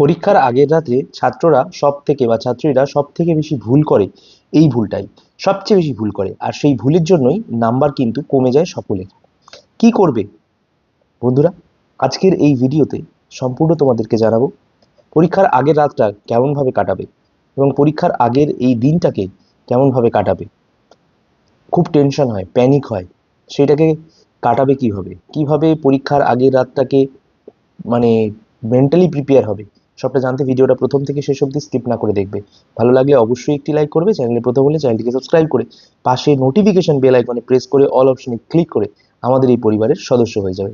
পরীক্ষার আগের রাতে ছাত্ররা সব থেকে বা ছাত্রীরা সব থেকে বেশি ভুল করে এই ভুলটাই, সবচেয়ে বেশি ভুল করে। আর সেই ভুলের জন্যই নাম্বার কিন্তু কমে যায় সকলের। কি করবে? বন্ধুরা, আজকের এই ভিডিওতে সম্পূর্ণ তোমাদেরকে জানাব পরীক্ষার আগের রাতটা কেমনভাবে কাটাবে এবং পরীক্ষার আগের এই দিনটাকে কেমনভাবে কাটাবে। খুব টেনশন হয়, প্যানিক হয়, সেটাকে কাটাবে কীভাবে? কীভাবে পরীক্ষার আগের রাতটাকে মানে মেন্টালি প্রিপেয়ার হবে? সবটা জানতে ভিডিওটা প্রথম থেকে শেষ অবধি স্কিপ না করে দেখবে। ভালো লাগলে অবশ্যই একটি লাইক করবে চ্যানেলে প্রথম হলে চ্যানেলটিকে সাবস্ক্রাইব করে পাশে নোটিফিকেশন বেল আইকনে প্রেস করে অল অপশনে ক্লিক করে আমাদের এই পরিবারের সদস্য হয়ে যাবে।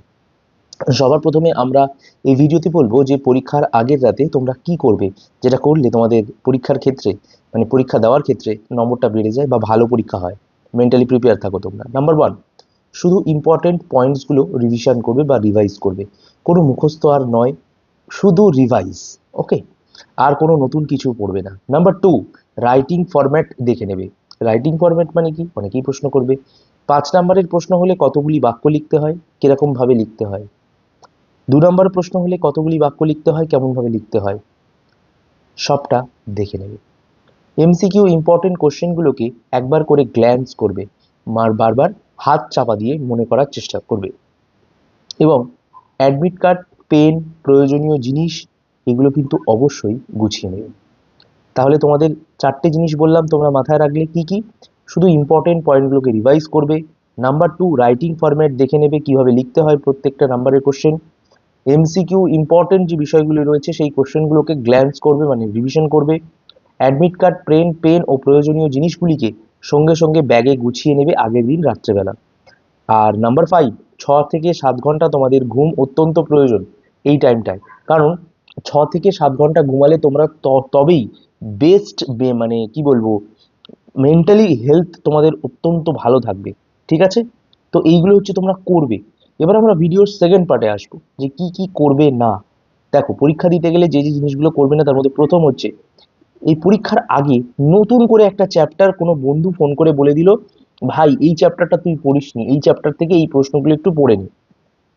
সবার প্রথমে আমরা এই ভিডিওতে বলব যে পরীক্ষার আগের রাতে তোমরা কি করবে? যেটা করলে তোমাদের পরীক্ষার ক্ষেত্রে মানে পরীক্ষা দেওয়ার ক্ষেত্রে নম্বরটা বেড়ে যায় বা ভালো পরীক্ষা হয়। মেন্টালি প্রিপেয়ার থাকো তোমরা। নাম্বার ওয়ান শুধু ইম্পর্টেন্ট পয়েন্টসগুলো রিভিশন করবে বা রিভাইজ করবে। কোনো মুখস্থ আর নয় শুধু রিভাইজ ওকে আর কোনো নতুন কিছু পড়বে না। নাম্বার টু রাইটিং ফরম্যাট দেখে নেবে। রাইটিং ফরম্যাট মানে কি? অনেকেই প্রশ্ন করবে। পাঁচ নাম্বারের প্রশ্ন হলে কতগুলি বাক্য লিখতে হয়? কিরকমভাবে লিখতে হয়? দু নম্বর প্রশ্ন হলে কতগুলি বাক্য লিখতে হয়? কেমনভাবে লিখতে হয়? সবটা দেখে নেবে। এমসিকিউ ইম্পর্টেন্ট কোশ্চেনগুলোকে একবার করে গ্ল্যান্স করবে। মার বারবার হাত চাপা দিয়ে মনে করার চেষ্টা করবে। এবং অ্যাডমিট কার্ড পেন প্রয়োজনীয় জিনিস, এগুলো কিন্তু অবশ্যই গুছিয়ে নেবে তাহলে তোমাদের চারটে জিনিস বললাম, তোমরা মাথায় রাখলে কি কি? শুধু ইম্পর্টেন্ট পয়েন্টগুলোকে রিভাইজ করবে। নাম্বার টু রাইটিং ফরম্যাট দেখে নেবে কীভাবে লিখতে হয় প্রত্যেকটা নাম্বারের কোশ্চেন এমসিকিউ ইম্পর্টেন্ট যে বিষয়গুলি রয়েছে, সেই কোশ্চেনগুলোকে গ্ল্যান্স করবে মানে রিভিশন করবে। অ্যাডমিট কার্ড পেন পেন ও প্রয়োজনীয় জিনিসগুলিকে সঙ্গে সঙ্গে ব্যাগে গুছিয়ে নেবে আগের দিন রাত্রেবেলা। আর নাম্বার ফাইভ ছ থেকে সাত ঘণ্টা তোমাদের ঘুম অত্যন্ত প্রয়োজন। এই টাইমটায় কারণ ছ থেকে সাত ঘণ্টা ঘুমালে তোমরা তবেই বেস্ট মানে কি বলব মেন্টালি হেলথ তোমাদের অত্যন্ত ভালো থাকবে। ঠিক আছে? তো এইগুলো হচ্ছে তোমরা করবে। এবার আমরা ভিডিওর সেকেন্ড পার্টে আসব, যে কি কি করবে না। দেখো, পরীক্ষা দিতে গেলে যে যে জিনিসগুলো করবে না, তার মধ্যে প্রথম হচ্ছে, এই পরীক্ষার আগে নতুন করে একটা চ্যাপ্টার কোনো বন্ধু ফোন করে বলে দিল, ভাই, এই চ্যাপ্টারটা তুই পড়িসনি, এই চ্যাপ্টার থেকে এই প্রশ্নগুলো একটু পড়ে নি।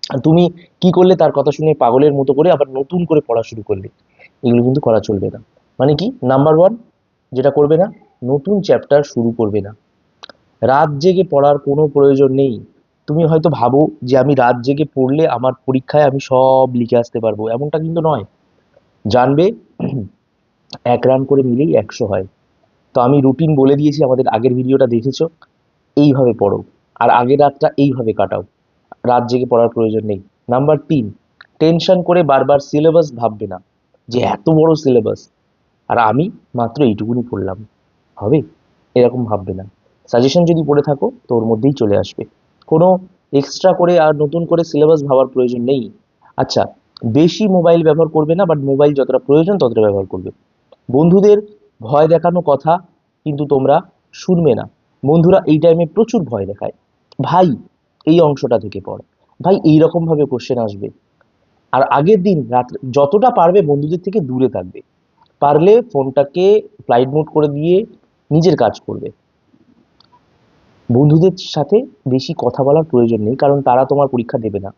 তুমি কি করলে তার কথা শুনে পাগলের মতো করে আবার নতুন করে পড়া শুরু করলে? এগুলো কিন্তু করা চলবে না। মানে কি? নাম্বার ওয়ান যেটা করবে না, নতুন চ্যাপ্টার শুরু করবে না। রাত জেগে পড়ার কোনো প্রয়োজন নেই। তুমি হয়তো ভাবো যে আমি রাত জেগে পড়লে আমার পরীক্ষায় আমি সব লিখে আসতে পারব। এমনটা কিন্তু নয়। জানবে, এক রান করে মিলেই একশো হয়। তো আমি রুটিন বলে দিয়েছি, আমাদের আগের ভিডিওটা দেখেছ। এইভাবে পড়ো। আর আগের রাতটা এইভাবে কাটাও। রাত জেগে পড়ার প্রয়োজন নেই। নাম্বার তিন টেনশন করে বারবার সিলেবাস ভাববে না, যে এত বড় সিলেবাস আর আমি মাত্র এইটুকুনি পড়লাম। হবে? এরকম ভাববে না। সাজেশন যদি পড়ে থাকো, তো ওর মধ্যেই চলে আসবে। কোনো এক্সট্রা করে আর নতুন করে সিলেবাস ভাবার প্রয়োজন নেই। আচ্ছা বেশি মোবাইল ব্যবহার করবে না বাট মোবাইল যতটা প্রয়োজন ততটা ব্যবহার করবে। বন্ধুদের ভয় দেখানো কথা কিন্তু তোমরা শুনবে না। বন্ধুরা এই টাইমে প্রচুর ভয় দেখায়। ভাই এই অংশটা থেকে পড়। ভাই এইরকম ভাবে কোশ্চেন আসবে। আর আগের দিন রাত্রে যতটা পারবে বন্ধুদের থেকে দূরে থাকবে। পারলে ফোনটাকে ফ্লাইট মোড করে দিয়ে নিজের কাজ করবে। বন্ধুদের সাথে বেশি কথা বলার প্রয়োজন নেই, কারণ তারা তোমার পরীক্ষা দেবে না।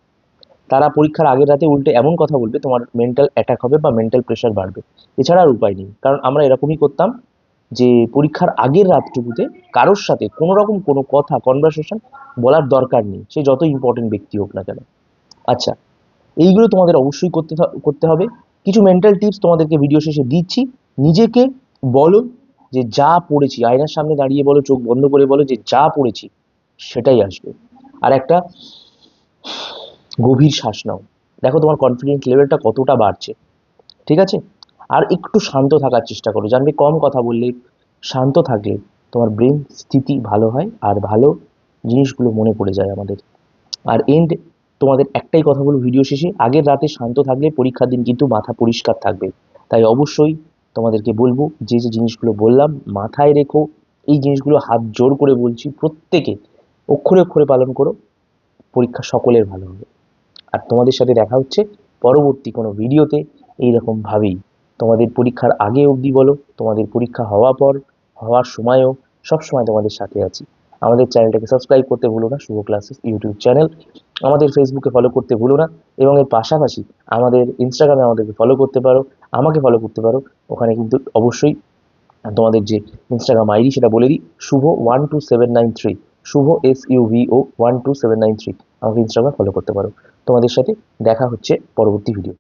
তারা পরীক্ষার আগের রাতে উল্টে এমন কথা বলবে, তোমার মেন্টাল অ্যাটাক হবে বা মেন্টাল প্রেশার বাড়বে। এছাড়া আর উপায় নেই, কারণ আমরা এরকমই করতাম যে পরীক্ষার আগের রাতটুকুতে কারোর সাথে কোনো রকম কোনো কথা কনভারসেশন বলার দরকার নেই। সে যত ইম্পর্টেন্ট ব্যক্তি হোক না কেন। আচ্ছা এইগুলো তোমাদের অবশ্যই করতে করতে হবে। কিছু মেন্টাল টিপস তোমাদেরকে ভিডিও শেষে দিচ্ছি। নিজেকে বলো যে যা পড়েছি, আয়নার সামনে দাঁড়িয়ে বলো, চোখ বন্ধ করে বলো যে যা পড়েছি, সেটাই আসবে। আর একটা গভীর শ্বাস নাও। দেখো তোমার কনফিডেন্স লেভেলটা কতটা বাড়ছে। ঠিক আছে? আর একটু শান্ত থাকার চেষ্টা করো। জানবে কম কথা বললে শান্ত থাকলে তোমার ব্রেন স্থিতি ভালো হয় আর ভালো জিনিসগুলো মনে পড়ে যায় আমাদের। আর এন্ড তোমাদের একটাই কথা বলব ভিডিও শেষে, আগের রাতে শান্ত থাকলে পরীক্ষার দিন কিন্তু মাথা পরিষ্কার থাকবে। তাই অবশ্যই তোমাদেরকে বলব, যে যে জিনিসগুলো বললাম মাথায় রেখো, এই জিনিসগুলো হাত জোর করে বলছি, প্রত্যেকে অক্ষরে অক্ষরে পালন করো, পরীক্ষা সকলের ভালো হবে। আর তোমাদের সাথে দেখা হচ্ছে পরবর্তী কোনো ভিডিওতে এইরকমভাবেই। তোমাদের পরীক্ষার আগে অবধি বলো, তোমাদের পরীক্ষা হওয়া পর, হওয়ার সময়ও সব সময় তোমাদের সাথে আছি। আমাদের চ্যানেলটাকে সাবস্ক্রাইব করতে ভুলো না, শুভ ক্লাসেস ইউটিউব চ্যানেল আমাদের ফেসবুকে ফলো করতে ভুলো না, এবং এর পাশাপাশি আমাদের ইনস্টাগ্রামে আমাদেরকে ফলো করতে পারো, আমাকে ফলো করতে পারো। ওখানে কিন্তু অবশ্যই তোমাদের যে ইনস্টাগ্রাম আইডি সেটা বলে দিই, Shubho one two seven nine three Shubho S U V O one two seven nine three আমাকে ইনস্টাগ্রামে ফলো করতে পারো। তোমাদের সাথে দেখা হচ্ছে পরবর্তী ভিডিওতে